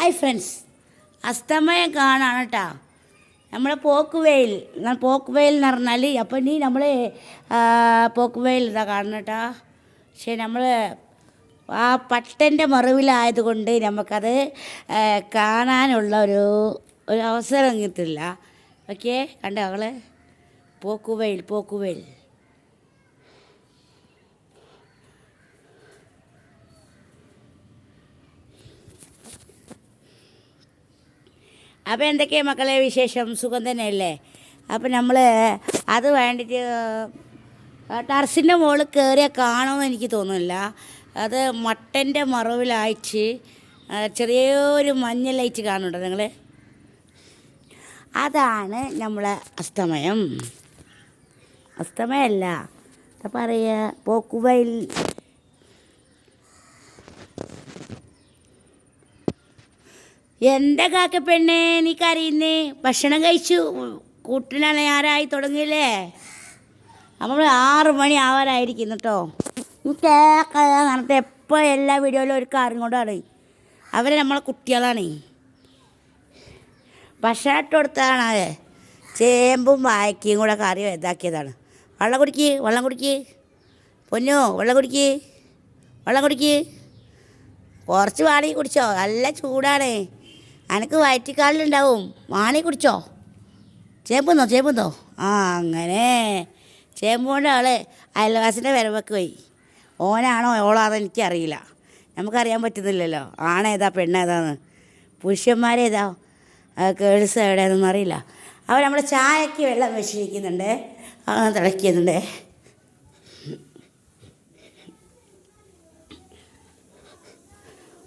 Hi friends അസ്തമയം കാണാണ് കേട്ടോ നമ്മളെ പോക്ക് വെയിൽ പോക്ക് വെയിൽ എന്ന് പറഞ്ഞാൽ അപ്പം നീ നമ്മൾ പോക്ക് വെയിൽ ഇതാ കാണണം കേട്ടോ പക്ഷേ നമ്മൾ ആ പട്ടന്റെ മറവിലായതുകൊണ്ട് നമുക്കത് കാണാനുള്ള ഒരു ഒരു അവസരം കിട്ടില്ല. ഓക്കെ? കണ്ടോ അവൾ? പോക്കുവെയിൽ പോക്കുവെയിൽ അപ്പോൾ എന്തൊക്കെയാണ് മക്കളെ വിശേഷം? സുഖം തന്നെയല്ലേ? അപ്പം നമ്മൾ അത് വേണ്ടിയിട്ട് ടർസിന്റെ മുകളിൽ കയറിയാൽ കാണുമെന്ന് എനിക്ക് തോന്നുന്നില്ല. അത് മട്ടന്റെ മറവിലായിച്ച് ചെറിയൊരു മഞ്ഞ ലൈറ്റ് കാണുന്നുണ്ടോ നിങ്ങൾ അതാണ് നമ്മളെ അസ്തമയം. അസ്തമയമല്ല എന്താ പറയുക പോക്കുവയിൽ എന്റെ കാക്ക പെണ്ണെ നീ കരയുന്നേ? ഭക്ഷണം കഴിച്ചു? കൂട്ടിനാണ് ആരായി തുടങ്ങിയില്ലേ? നമ്മൾ ആറ് മണി ആവാറായിരിക്കും കേട്ടോ പറഞ്ഞിട്ട് എപ്പോൾ എല്ലാ വീഡിയോയിലും ഒരു കാറും കൊണ്ടാണ്. അവർ നമ്മളെ കുട്ടികളാണ്. ഭക്ഷണം ഇട്ട് കൊടുത്തതാണ് അത്. ചേമ്പും വായക്കയും കൂടെ കറി ഇതാക്കിയതാണ്. വെള്ളം കുടിക്ക് വെള്ളം കുടിക്ക്. പൊന്നു വെള്ളം കുടിക്ക്. വെള്ളം കുടിക്ക്. കുറച്ച് വാടി കുടിച്ചോ. നല്ല ചൂടാണ്. അനക്ക് വയറ്റിക്കാലിലുണ്ടാവും. വാണി കുടിച്ചോ? ചേമ്പുന്നോ ചേമ്പുന്നോ ആ അങ്ങനെ. ചേമ്പ് കൊണ്ട് ആൾ അയൽവാസിന്റെ വരവൊക്കെ പോയി. ഓനാണോ ഓളാണോ എനിക്കറിയില്ല. നമുക്കറിയാൻ പറ്റുന്നില്ലല്ലോ ആണേതാ പെണ്ണേതാന്ന്. പുരുഷന്മാരേതാ? കേൾസ് എവിടെയാണെന്നൊന്നും അറിയില്ല. അവർ നമ്മൾ ചായക്ക് വെള്ളം വെച്ചിരിക്കുന്നുണ്ട്. അത്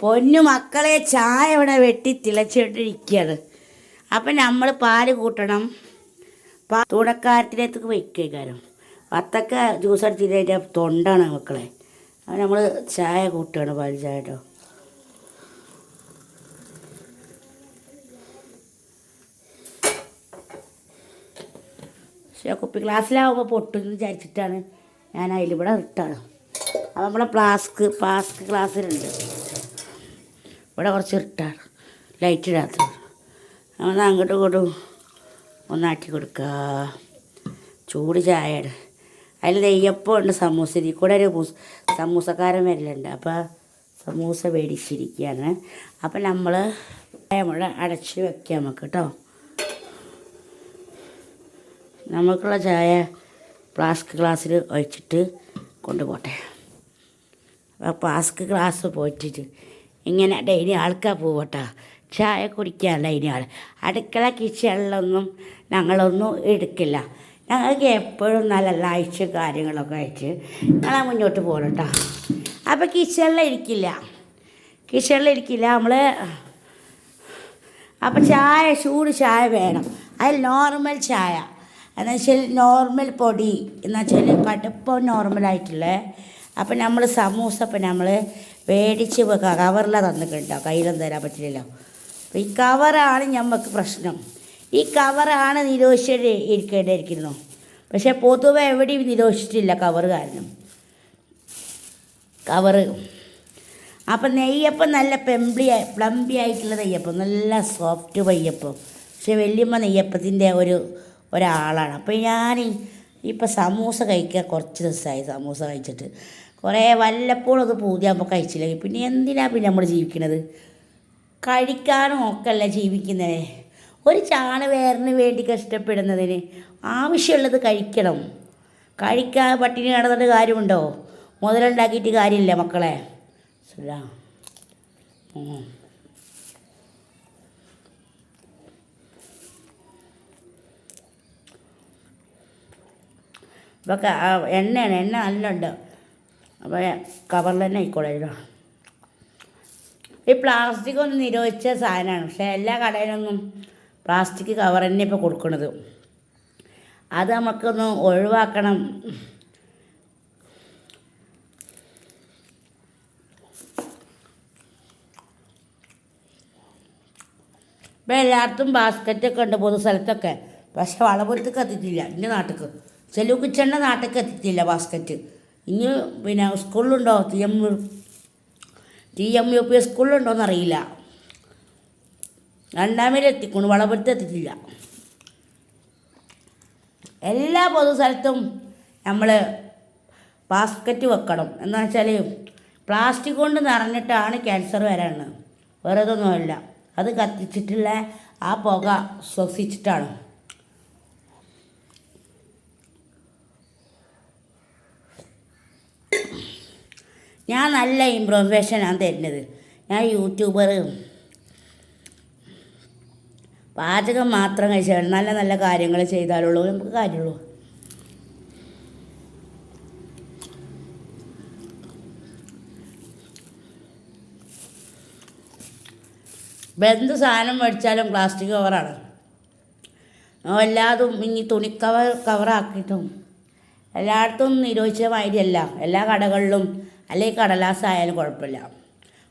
പൊന്നു മക്കളെ ചായ ഇവിടെ വെട്ടി തിളച്ചിട്ടിരിക്കുകയാണ് അപ്പം നമ്മൾ പാൽ കൂട്ടണം. പാ തുടക്കാരത്തിലേക്ക് വയ്ക്കാനും വത്തക്ക ജ്യൂസ് അടിച്ചിട്ട് തൊണ്ടാണ് മക്കളെ. അപ്പം നമ്മൾ ചായ കൂട്ടുകയാണ് പാൽ ചായ കേട്ടോ. പക്ഷേ കുപ്പി ഗ്ലാസ്സിലാവുമ്പോൾ പൊട്ടുമെന്ന് വിചാരിച്ചിട്ടാണ് ഞാൻ അതിലിവിടെ ഇട്ടാണ് അപ്പോൾ നമ്മളെ ഫ്ലാസ്ക് ഫ്ലാസ്ക് ഗ്ലാസ്സിലുണ്ട് ഇവിടെ കുറച്ച് ഇട്ടാണ്. ലൈറ്റ് ഇടാത്തത്. നമ്മൾ അങ്ങോട്ട് ഇങ്ങോട്ടും ഒന്നാക്കി കൊടുക്കുക ചൂട് ചായയാണ് അതിൽ നെയ്യപ്പം ഉണ്ട് സമൂസ. ഇതിൽ കൂടെ ഒരു മുസ് സമൂസക്കാരൻ വരലുണ്ട്. അപ്പോൾ സമൂസ മേടിച്ചിരിക്കുകയാണ്. അപ്പം നമ്മൾ നമ്മൾ അടച്ച് വെക്കാം നമുക്ക് കേട്ടോ. നമുക്കുള്ള ചായ ഫ്ലാസ്ക് ഗ്ലാസ്സിൽ ഒഴിച്ചിട്ട് കൊണ്ടുപോട്ടെ. അപ്പോൾ ഫ്ലാസ്ക് ഗ്ലാസ് പോയിട്ടിട്ട് ഇങ്ങനെ ഡെയിലി ആൾക്കാ പോവട്ടാ. ചായ കുടിക്കാനല്ല ആൾ. അടുക്കള കിച്ചണിലൊന്നും ഞങ്ങളൊന്നും എടുക്കില്ല. ഞങ്ങൾക്ക് എപ്പോഴും നല്ല ലൈച്ച് കാര്യങ്ങളൊക്കെ അയച്ച് ഞങ്ങളെ മുന്നോട്ട് പോകണട്ടാ. അപ്പോൾ കിച്ചണിൽ ഇരിക്കില്ല. കിച്ചണിൽ ഇരിക്കില്ല. നമ്മൾ അപ്പം ചായ ചൂട് ചായ വേണം. അതിൽ നോർമൽ ചായ. എന്ന് വെച്ചാൽ നോർമൽ പൊടി. എന്ന് വെച്ചാൽ കടുപ്പം നോർമലായിട്ടുള്ള. അപ്പം നമ്മൾ സമൂസ ഇപ്പം നമ്മൾ മേടിച്ച് കവറിലാണ് തന്നിട്ടുണ്ടോ കയ്യിലൊന്നും തരാൻ പറ്റില്ലല്ലോ. അപ്പം ഈ കവറാണ് ഞമ്മക്ക് പ്രശ്നം. ഈ കവറാണ് നിരോധിച്ചിട്ട് ഇരിക്കേണ്ടിയിരിക്കുന്നു. പക്ഷേ പൊതുവെ എവിടെയും നിരോധിച്ചിട്ടില്ല കവർ കാരണം കവറ്. അപ്പം നെയ്യപ്പം നല്ല പെമ്പിളി പ്ലംബി ആയിട്ടുള്ള നെയ്യപ്പം നല്ല സോഫ്റ്റ് നെയ്യപ്പം. പക്ഷെ വലിയമ്മ നെയ്യപ്പത്തിന്റെ ഒരു ഒരാളാണ്. അപ്പോൾ ഞാൻ ഇപ്പം സമൂസ കഴിക്കാൻ കുറച്ച് ദിവസമായി സമൂസ കഴിച്ചിട്ട്. കുറേ വല്ലപ്പോഴും അത് പൂതിയാകുമ്പോൾ കഴിച്ചില്ലെങ്കിൽ പിന്നെ എന്തിനാണ് പിന്നെ നമ്മൾ ജീവിക്കുന്നത് കഴിക്കാനും ഒക്കെ അല്ല ജീവിക്കുന്നത് ഒരു ചാണ വേറിന് വേണ്ടി കഷ്ടപ്പെടുന്നതിന് ആവശ്യമുള്ളത് കഴിക്കണം. കഴിക്കാൻ പട്ടിണി കിടന്നിട്ട് കാര്യമുണ്ടോ? മുതലുണ്ടാക്കിയിട്ട് കാര്യമില്ല മക്കളെ. സുലാ. ഉം. ഇപ്പോൾ എണ്ണയാണ് എണ്ണ നല്ല ഉണ്ട് അപ്പോൾ കവറിൽ തന്നെ ആയിക്കോളായിരുന്നു ഈ പ്ലാസ്റ്റിക് ഒന്ന് നിരോധിച്ച സാധനമാണ്. പക്ഷേ എല്ലാ കടയിലൊന്നും പ്ലാസ്റ്റിക് കവർ തന്നെ ഇപ്പോൾ കൊടുക്കണത്. അത് നമുക്കൊന്ന് ഒഴിവാക്കണം. ഇപ്പം എല്ലായിടത്തും ബാസ്ക്കറ്റൊക്കെ ഉണ്ട് പൊതു സ്ഥലത്തൊക്കെ. പക്ഷെ വളപുരത്തേക്ക് എത്തിയിട്ടില്ല. എന്റെ നാട്ടിലേക്ക് ചെലൂക്കിച്ചന്റെ നാട്ടിലേക്ക് എത്തിയിട്ടില്ല ബാസ്ക്കറ്റ് ഇനി പിന്നെ സ്കൂളിലുണ്ടോ? T M T M U P സ്കൂളിലുണ്ടോയെന്ന് അറിയില്ല രണ്ടാം മൈൽ എത്തിക്കുന്നു വളപുരത്ത് എത്തിയിട്ടില്ല എല്ലാ പൊതു സ്ഥലത്തും നമ്മൾ ബാസ്ക്കറ്റ് വെക്കണം. എന്ന് വെച്ചാൽ പ്ലാസ്റ്റിക് കൊണ്ട് നിറഞ്ഞിട്ടാണ് ക്യാൻസർ വരാണ്. വേറെ ഇതൊന്നുമല്ല. അത് കത്തിച്ചിട്ടുള്ള ആ പുക ശ്വസിച്ചിട്ടാണ്. ഞാൻ നല്ല ഇമ്പ്രൊഫേഷനാണ് തരുന്നത്. ഞാൻ യൂട്യൂബർ പാചകം മാത്രം കഴിച്ചാൽ നല്ല നല്ല കാര്യങ്ങൾ ചെയ്താലുള്ളൂ നമുക്ക് കാര്യമുള്ളൂ. എന്ത് സാധനം മേടിച്ചാലും പ്ലാസ്റ്റിക് കവറാണ് എല്ലാതും ഇനി തുണി കവർ കവറാക്കിയിട്ടും എല്ലായിടത്തും നിരോധിച്ച മാതിരിയല്ല. എല്ലാ കടകളിലും അല്ലെങ്കിൽ കടലാസായാലും കുഴപ്പമില്ല.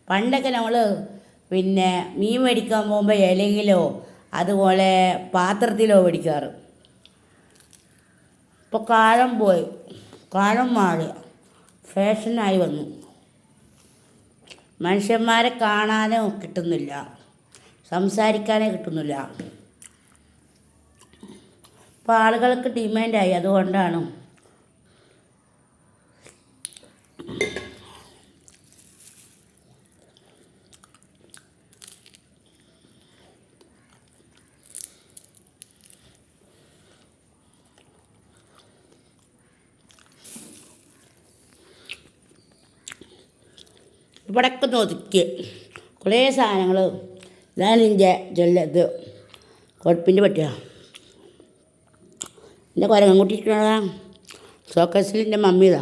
പണ്ടൊക്കെ നമ്മൾ പിന്നെ മീൻ മേടിക്കാൻ പോകുമ്പോൾ ഇലയിലോ അതുപോലെ പാത്രത്തിലോ മേടിക്കാറ്. ഇപ്പോൾ കാലം പോയി. കാലം മാറി. ഫാഷനായി വന്നു. മനുഷ്യന്മാരെ കാണാനോ കിട്ടുന്നില്ല. സംസാരിക്കാനേ കിട്ടുന്നില്ല. ഇപ്പോൾ ആളുകൾക്ക് ഡിമാൻഡായി. അതുകൊണ്ടാണ് ഇവിടൊക്കെ ഒതുക്കി കുറേ സാധനങ്ങൾ ഇതാണ് എന്റെ ചൊല്ലത് കുഴപ്പിന്റെ പറ്റിയ എന്റെ കുരങ്ങൻ കുട്ടിയിട്ടുള്ളതാണ് സോക്കസിൽ എന്റെ മമ്മി ഇതാ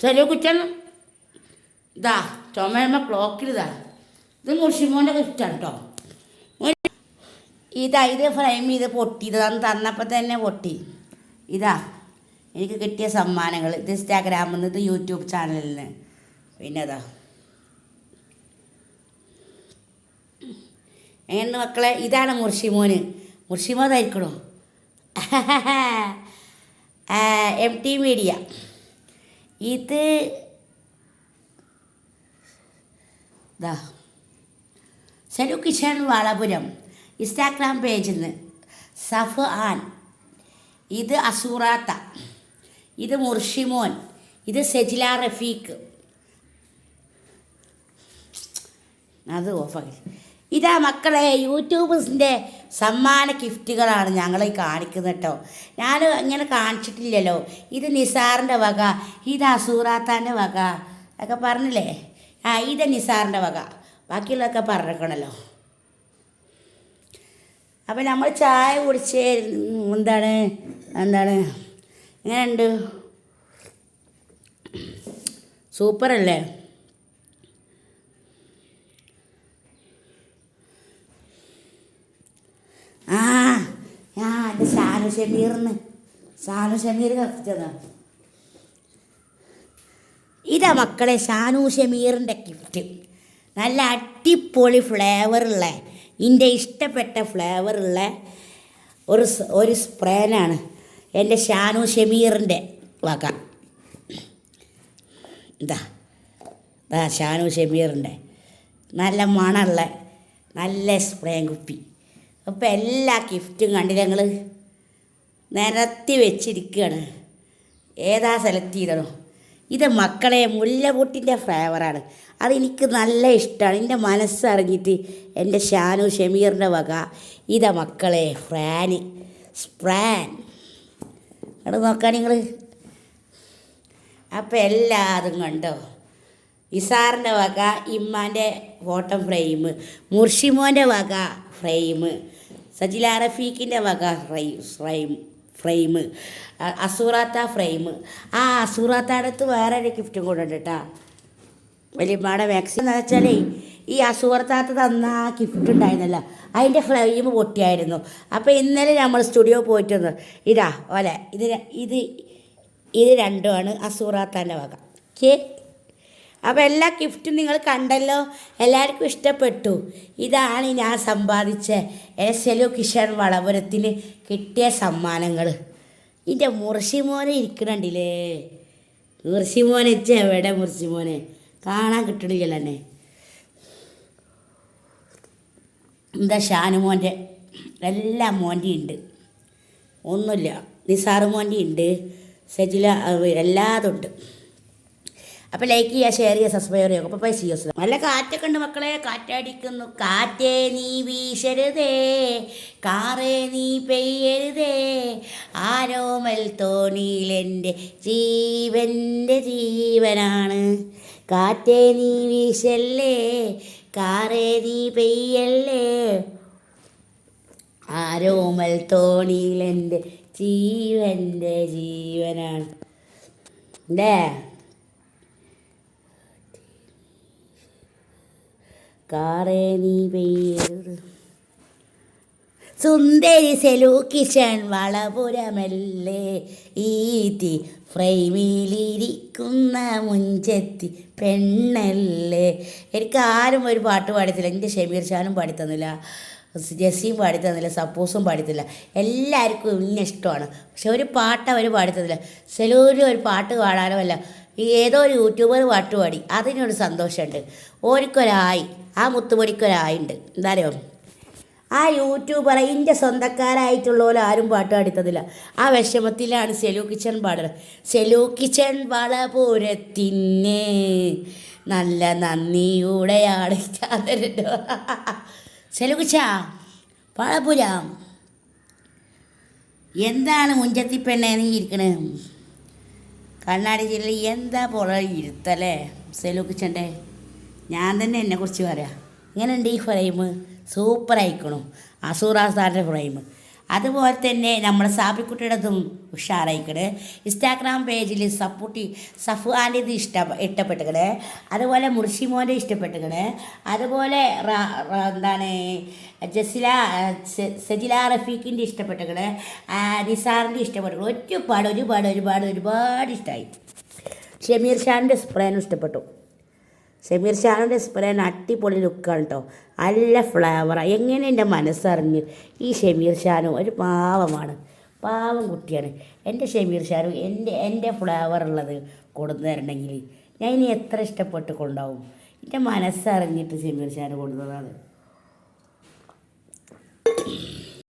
ചെറിയ കുറ്റം ഇതാ ചുമയമ്മ ക്ലോക്കിൽ ഇതാ മുർഷിമോന്റെ ഗിഫ്റ്റാണ് കേട്ടോ ഇതാ ഇത് ഫ്രെയിം ചെയ്ത് പൊട്ടി. ഇത് തന്ന് തന്നപ്പോൾ തന്നെ പൊട്ടി. ഇതാ എനിക്ക് കിട്ടിയ സമ്മാനങ്ങൾ ഇത് ഇൻസ്റ്റാഗ്രാമിൽ നിന്ന് ഇത് യൂട്യൂബ് ചാനലിൽ നിന്ന് പിന്നെ അതാ എങ്ങനെ മക്കളെ? ഇതാണ് മുർഷിമോന് മുർഷിമോ മുർഷിമോനായിരിക്കണോ എം ടി മീഡിയ ഇത് ദാ കിഷൻ വളപുരം ഇൻസ്റ്റാഗ്രാം പേജിൽ നിന്ന് സഫ് ആൻ ഇത് അസൂറാത്ത ഇത് മുർഷിമോൻ ഇത് സെജില റഫീഖ്. അത് ഓഫാക്കി. ഇതാ മക്കളെ യൂട്യൂബേഴ്സിന്റെ സമ്മാന ഗിഫ്റ്റുകളാണ് ഞങ്ങൾ കാണിക്കുന്നത് കേട്ടോ ഞാൻ ഇങ്ങനെ കാണിച്ചിട്ടില്ലല്ലോ. ഇത് നിസാറിന്റെ വക ഇത് അസൂറാത്താന്റെ വക ഒക്കെ പറഞ്ഞില്ലേ? ആ ഇത് നിസാറിന്റെ വക. ബാക്കിയുള്ളതൊക്കെ പറഞ്ഞേക്കണല്ലോ. അപ്പം നമ്മൾ ചായ കുടിച്ച് എന്താണ് എന്താണ്? എങ്ങനെയുണ്ട്? സൂപ്പറല്ലേ ആ ഞാൻ എന്റെ ഷാനു ഷമീറിന്. ഷാനു ഷമീർ കത്തിച്ചതാണ് ഇതാ മക്കളെ ഷാനു ഷമീറിന്റെ ഗിഫ്റ്റ് നല്ല അടിപൊളി ഫ്ലേവറുള്ള എന്റെ ഇഷ്ടപ്പെട്ട ഫ്ലേവറുള്ള ഒരു ഒരു സ്പ്രേനാണ് എന്റെ ഷാനു ഷമീറിന്റെ വക. ഇതാ ഇതാ ഷാനു ഷമീറിന്റെ നല്ല മണമുള്ള നല്ല സ്പ്രേ കുപ്പി. അപ്പോൾ എല്ലാ ഗിഫ്റ്റും കണ്ടില്ല ഞങ്ങൾ നിരത്തി വെച്ചിരിക്കുകയാണ് ഏതാ സെലക്ട് ചെയ്തണോ ഇത് മക്കളെ മുല്ലപൂട്ടിന്റെ ഫ്ലേവറാണ് അതെനിക്ക് നല്ല ഇഷ്ടമാണ് എന്റെ മനസ്സറിഞ്ഞിട്ട് എന്റെ ഷാനു ഷമീറിന്റെ വക. ഇതാ മക്കളെ ഫ്രാന് സ്പ്രാൻ അവിടെ നോക്കാൻ നിങ്ങൾ അപ്പം എല്ലാതും കണ്ടോ? ഇസാറിന്റെ വക ഇമ്മാന്റെ ഫോട്ടോ ഫ്രെയിം മുർഷിമോന്റെ വക ഫ്രെയിം സജില റഫീഖിന്റെ വക ഫ്രെയിം ഫ്രെയിം. അസൂറാത്ത ഫ്രെയിം. ആ അസൂറാത്തടത്ത് വേറെ ഒരു ഗിഫ്റ്റും കൂടെ ഉണ്ട് കേട്ടോ വലിയമ്മയുടെ വാക്സിൻ എന്ന് വെച്ചാലേ ഈ അസൂർത്താത്ത തന്ന ആ ഗിഫ്റ്റ് ഉണ്ടായിരുന്നല്ലോ അതിന്റെ ഫ്ലെയിം പൊട്ടിയായിരുന്നു. അപ്പോൾ ഇന്നലെ നമ്മൾ സ്റ്റുഡിയോ പോയിട്ട് വന്നു ഇതാ ഓലെ ഇത് ഇത് ഇത് രണ്ടുമാണ് അസൂറാത്താന്റെ വക. കേ അപ്പോൾ എല്ലാ ഗിഫ്റ്റും നിങ്ങൾ കണ്ടല്ലോ. എല്ലാവർക്കും ഇഷ്ടപ്പെട്ടു. ഇതാണ് ഞാൻ സമ്പാദിച്ച എസ് എലു കിഷൻ വളപുരത്തിന് കിട്ടിയ സമ്മാനങ്ങൾ. എന്റെ മുർഷിമോനെ ഇരിക്കണുണ്ടില്ലേ? മുർഷിമോനെ എവിടെ മുർഷിമോനെ? കാണാൻ കിട്ടണില്ല എന്നെ. എന്താ ഷാനുമോന്റെ എല്ലാ മോന്റെ ഉണ്ട്. ഒന്നുമില്ല. നിസാറ് മോന്റെ ഉണ്ട്. സജില അഹ് എല്ലാതും ഉണ്ട്. അപ്പോൾ ലൈക്ക് ചെയ്യുക ഷെയർ ചെയ്യുക സബ്സ്ക്രൈബ് ചെയ്യുക അപ്പോൾ പൈസ നല്ല കാറ്റൊക്കെ ഉണ്ട് മക്കളെ കാറ്റടിക്കുന്നു. കാറ്റേ നീ വീശരുതേ കാറേ നീ പെയ്യരുതേ. ആരോമൽ തോണിയിലെന്റെ ജീവന്റെ ജീവനാണ്. കാറ്റേ നീ വീശല്ലേ കാറേ നീ പെയ്യല്ലേ. ആരോമൽ തോണിയിലെന്റെ ജീവന്റെ ജീവനാണ്. അല്ലേ നീ സുന്ദരി സെലൂക്കിഷൻ കിഷൻ വളപുരമല്ലേ ഈതി ഫ്രൈമിലിരിക്കുന്ന മുഞ്ചെത്തി പെണ്ണല്ലേ. എനിക്ക് ആരും ഒരു പാട്ട് പാടിത്തില്ല എന്റെ ഷമീർ ഷാനും പാടിത്തന്നില്ല. ജസീം പാടിത്തന്നില്ല. സപ്പോസും പാടിത്തില്ല എല്ലാവർക്കും ഇന്ന ഇഷ്ടമാണ്. പക്ഷെ ഒരു പാട്ട് അവർ പാടിത്തന്നില്ല. സെലൂരിൽ ഒരു പാട്ട് പാടാനോ അല്ല. ഏതോ ഒരു യൂട്യൂബർ പാട്ട് പാടി. അതിനൊരു സന്തോഷമുണ്ട്. ഓരിക്കൊരായി ആ മുത്തുപൊടിക്കൊരായി ഉണ്ട് എന്താ അറിയോ ആ യൂട്യൂബർ ഇതിന്റെ സ്വന്തക്കാരായിട്ടുള്ളവർ ആരും പാട്ട് പാടിത്തതില്ല. ആ വിഷമത്തിലാണ് സെലു കിച്ചൺ പാടുന്നത് സെലു കിച്ചൺ വളപുരത്തിന് നല്ല നന്ദിയുടെ ചാതരട്ടോ സെലു കിച്ച വളപുര എന്താണ് മുഞ്ചത്തി പെണ്ണേ നീ ഇരിക്കണേ? കണ്ണാടി ജില്ലയിൽ എന്താ പോലെ ഇരുത്തല്ലേ സെലു കിച്ചന്റെ ഞാൻ തന്നെ എന്നെക്കുറിച്ച് പറയാം. ഇങ്ങനെയുണ്ട് ഈ ഫ്രെയിം സൂപ്പർ ആയിക്കണു. അസൂറാ സാറിന്റെ ഫ്രെയിം അതുപോലെ തന്നെ നമ്മുടെ സാബിക്കുട്ടിയുടെതും ഉഷാറായിക്കണ്. ഇൻസ്റ്റാഗ്രാം പേജിൽ സപ്പൂട്ടി സഫ്വാന്റെ ഇത് ഇഷ്ട ഇഷ്ടപ്പെട്ടുക്കണ്. അതുപോലെ മുർഷിമോന്റെ ഇഷ്ടപ്പെട്ടുക്കണ്. അതുപോലെ എന്താണ് ജസില സജില റഫീഖിന്റെ ഇഷ്ടപ്പെട്ടുക്കണ്. നിസാറിന്റെ ഇഷ്ടപ്പെട്ടു ഒരുപാട് ഒരുപാട് ഒരുപാട് ഒരുപാട് ഇഷ്ടമായി ഷമീർ ഷാന്റെ സ്പ്രേനും ഇഷ്ടപ്പെട്ടു. ഷമീർ ഷാനുന്റെ സ്പ്രേ അടിപൊളി ലുക്കാണ് കേട്ടോ നല്ല ഫ്ലേവറാണ് എങ്ങനെ എന്റെ മനസ്സറിഞ്ഞ്? ഈ ഷമീർ ഷാനോ ഒരു പാവമാണ്. പാവം കുട്ടിയാണ്. എന്റെ ഷമീർ ഷാനു എന്റെ എന്റെ ഫ്ലേവർ ഉള്ളത് കൊടുത്തു തരണമെങ്കിൽ ഞാൻ ഇനി എത്ര ഇഷ്ടപ്പെട്ട് കൊണ്ടാവും എന്റെ മനസ്സറിഞ്ഞിട്ട് ഷമീർ ഷാനു കൊടുത്തതാണ്.